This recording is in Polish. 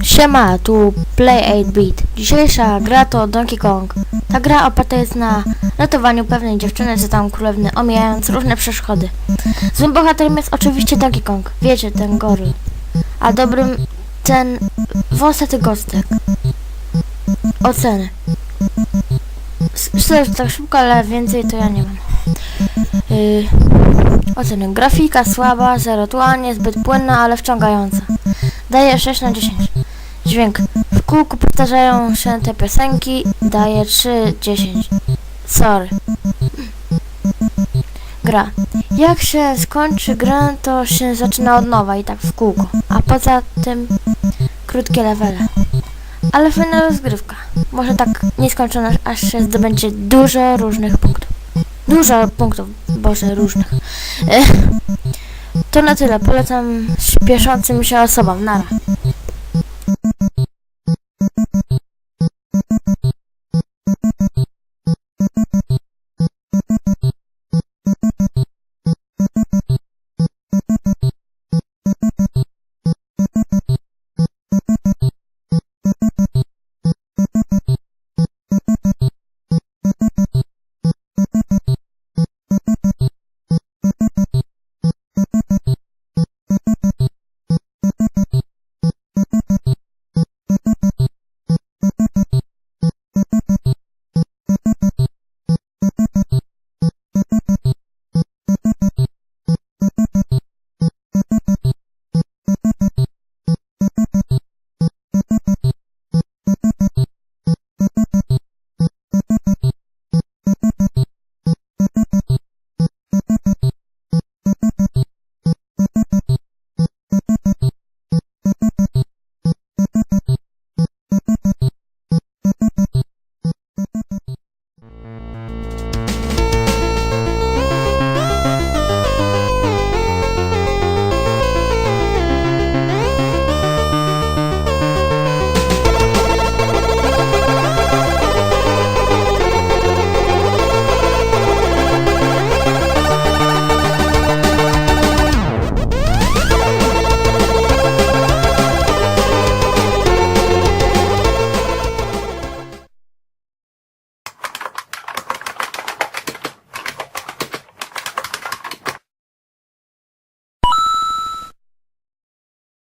Siema, tu Play 8-Bit. Dzisiejsza gra to Donkey Kong. Ta gra oparta jest na ratowaniu pewnej dziewczyny z tam królewny, omijając różne przeszkody. Złym bohaterem jest oczywiście Donkey Kong. Wiecie, ten goryl. A dobrym ten wąsaty gostek. Oceny. Że tak szybko, ale więcej to ja nie mam. Yy, oceny. Grafika słaba, zero tła, niezbyt płynna, ale wciągająca. Daję 6 na 10. Dźwięk. W kółku powtarzają się te piosenki. Daję 3, 10. Sorry. Gra. Jak się skończy grę, to się zaczyna od nowa i tak w kółko. A poza tym krótkie levele. Ale fajna rozgrywka. Może tak nieskończona, aż się zdobędzie dużo różnych punktów. Dużo punktów, boże, różnych. To na tyle. Polecam śpieszącym się osobom. Nara.